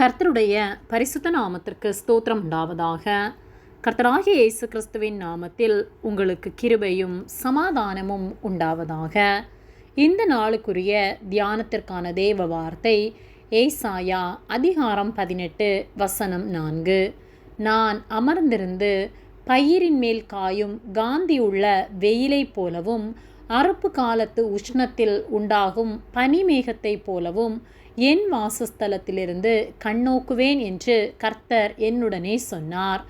கர்த்தருடைய பரிசுத்த நாமத்திற்கு ஸ்தோத்திரம் உண்டாவதாக. கர்த்தராகிய இயேசு கிறிஸ்துவின் நாமத்தில் உங்களுக்கு கிருபையும் சமாதானமும் உண்டாவதாக. இந்த நாளுக்குரிய தியானத்திற்கான தேவ வார்த்தை ஏசாயா அதிகாரம் பதினெட்டு வசனம் நான்கு. நான் அமர்ந்திருந்து பயிரின் மேல் காயும் காந்தி உள்ள வெயிலைப் போலவும் அறுப்பு காலத்து உஷ்ணத்தில் உண்டாகும் பனிமேகத்தைப் போலவும் என் வாசஸ்தலத்திலிருந்து கண்ணோக்குவேன் என்று கர்த்தர் என்னுடனே சொன்னார்.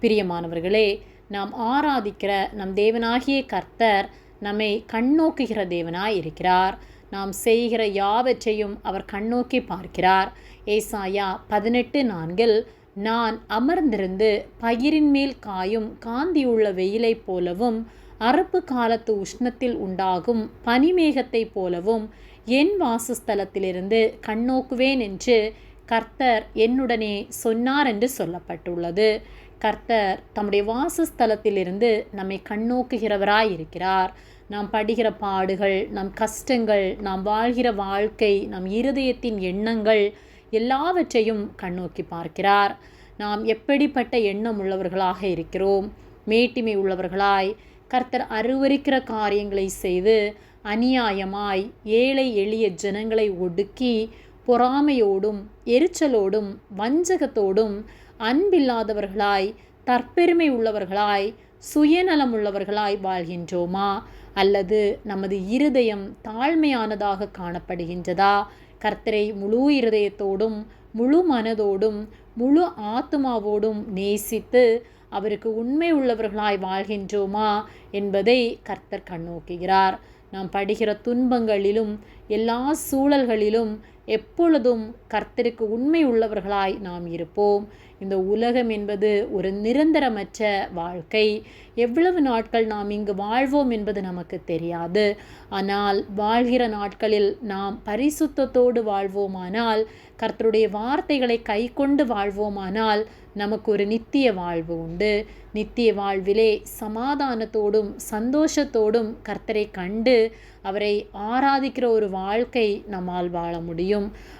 பிரியமானவர்களே நாம் ஆராதிக்கிற நம் தேவனாகிய கர்த்தர் நம்மை கண்ணோக்குகிற தேவனாய் இருக்கிறார் நாம் செய்கிற யாவற்றையும் அவர் கண்ணோக்கி பார்க்கிறார். ஏசாயா பதினெட்டு நான்கில் நான் அமர்ந்திருந்து பயிரின் மேல் காயும் காந்தியுள்ள வெயிலைப் போலவும் அறுப்பு காலத்து உஷ்ணத்தில் உண்டாகும் பனிமேகத்தைப் போலவும் என் வாசஸ்தலத்திலிருந்து கண்ணோக்குவேன் என்று கர்த்தர் என்னுடனே சொன்னார் என்று சொல்லப்பட்டுள்ளது. கர்த்தர் தம்முடைய வாசஸ்தலத்திலிருந்து நம்மை கண்ணோக்குகிறவராய் இருக்கிறார் நாம் படுகிற பாடுகள் நம் கஷ்டங்கள் நாம் வாழ்கிற வாழ்க்கை நம் இருதயத்தின் எண்ணங்கள் எல்லாவற்றையும் கண்ணோக்கி பார்க்கிறார். நாம் எப்படிப்பட்ட எண்ணம் உள்ளவர்களாக இருக்கிறோம்? மேட்டிமை உள்ளவர்களாய் கர்த்தர் அருவருக்கிற காரியங்களை செய்து அநியாயமாய் ஏழை எளிய ஜனங்களை ஒடுக்கி பொறாமையோடும் எரிச்சலோடும் வஞ்சகத்தோடும் அன்பில்லாதவர்களாய் தற்பெருமை உள்ளவர்களாய் சுயநலம் உள்ளவர்களாய் வாழ்கின்றோமா? அல்லது நமது இருதயம் தாழ்மையானதாக காணப்படுகின்றதா? கர்த்தரை முழு இருதயத்தோடும் முழு மனதோடும் முழு ஆத்மாவோடும் நேசித்து அவருக்கு உண்மை உள்ளவர்களாய் வாழ்கின்றோமா என்பதை கர்த்தர் கண்ணோக்குகிறார். நாம் படுகிற துன்பங்களிலும் எல்லா சூழல்களிலும் எப்பொழுதும் கர்த்தருக்கு உண்மை உள்ளவர்களாய் நாம் இருப்போம். இந்த உலகம் என்பது ஒரு நிரந்தரமற்ற வாழ்க்கை. எவ்வளவு நாட்கள் நாம் இங்கு வாழ்வோம் என்பது நமக்கு தெரியாது. ஆனால் வாழ்கிற நாட்களில் நாம் பரிசுத்தத்தோடு வாழ்வோமானால் கர்த்தருடைய வார்த்தைகளை கை கொண்டு வாழ்வோமானால் நமக்கு ஒரு நித்திய வாழ்வு உண்டு. நித்திய வாழ்விலே சமாதானத்தோடும் சந்தோஷத்தோடும் கர்த்தரை கண்டு அவரை ஆராதிக்கிற ஒரு வாழ்க்கை நம்மால் வாழ முடியும்.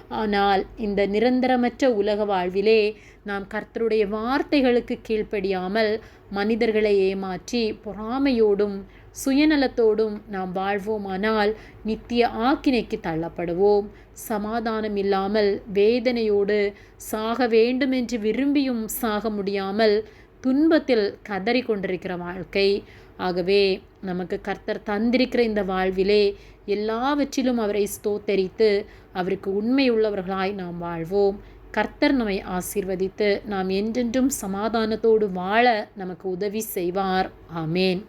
ஆனால் இந்த நிரந்தரமற்ற உலக வாழ்விலே நாம் கர்த்தருடைய வார்த்தைகளுக்கு கீழ்ப்படியாமல் மனிதர்களை ஏமாற்றி பொறாமையோடும் சுயநலத்தோடும் நாம் வாழ்வோமானால் நித்திய ஆக்கினைக்கு தள்ளப்படுவோம். சமாதானம் இல்லாமல் வேதனையோடு சாக வேண்டுமென்று விரும்பியும் சாக முடியாமல் துன்பத்தில் கதறி கொண்டிருக்கிற வாழ்க்கை ஆகவே நமக்கு கர்த்தர் தந்திருக்கிற இந்த வாழ்விலே எல்லாவற்றிலும் அவரை ஸ்தோத்தரித்து அவருக்கு உண்மை உள்ளவர்களாய் நாம் வாழ்வோம். கர்த்தர் நம்மை ஆசீர்வதித்து நாம் என்றென்றும் சமாதானத்தோடு வாழ நமக்கு உதவி செய்வார். ஆமேன்.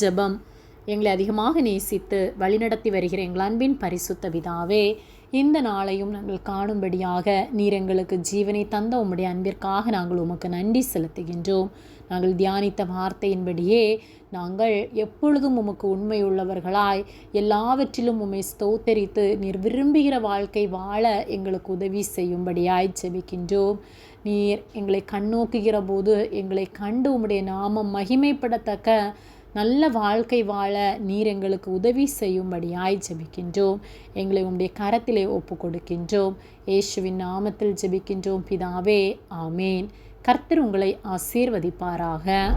ஜெபம். எங்களை அதிகமாக நேசித்து வழிநடத்தி வருகிற எங்கள் அன்பின் பரிசுத்த விதாவே இந்த நாளையும் நாங்கள் காணும்படியாக நீர் எங்களுக்கு ஜீவனை தந்த உம்முடைய அன்பிற்காக நாங்கள் உமக்கு நன்றி செலுத்துகின்றோம். நாங்கள் தியானித்த வார்த்தையின்படியே நாங்கள் எப்பொழுதும் உமக்கு உண்மையுள்ளவர்களாய் எல்லாவற்றிலும் உம்மை ஸ்தோத்தரித்து நீர் விரும்புகிற வாழ்க்கை வாழ எங்களுக்கு உதவி செய்யும்படியாய் ஜெபிக்கின்றோம். நீர் எங்களை கண்ணோக்குகிற போது எங்களை கண்டு உம்முடைய நாமம் மகிமைப்படத்தக்க நல்ல வாழ்க்கை வாழ நீர் எங்களுக்கு உதவி செய்யும்படியாய் ஜெபிக்கின்றோம். எங்களை உம்முடைய கரத்திலே ஒப்பு கொடுக்கின்றோம் இயேசுவின் நாமத்தில் ஜெபிக்கின்றோம். பிதாவே ஆமேன். கர்த்தர் உங்களை ஆசீர்வதிப்பாராக.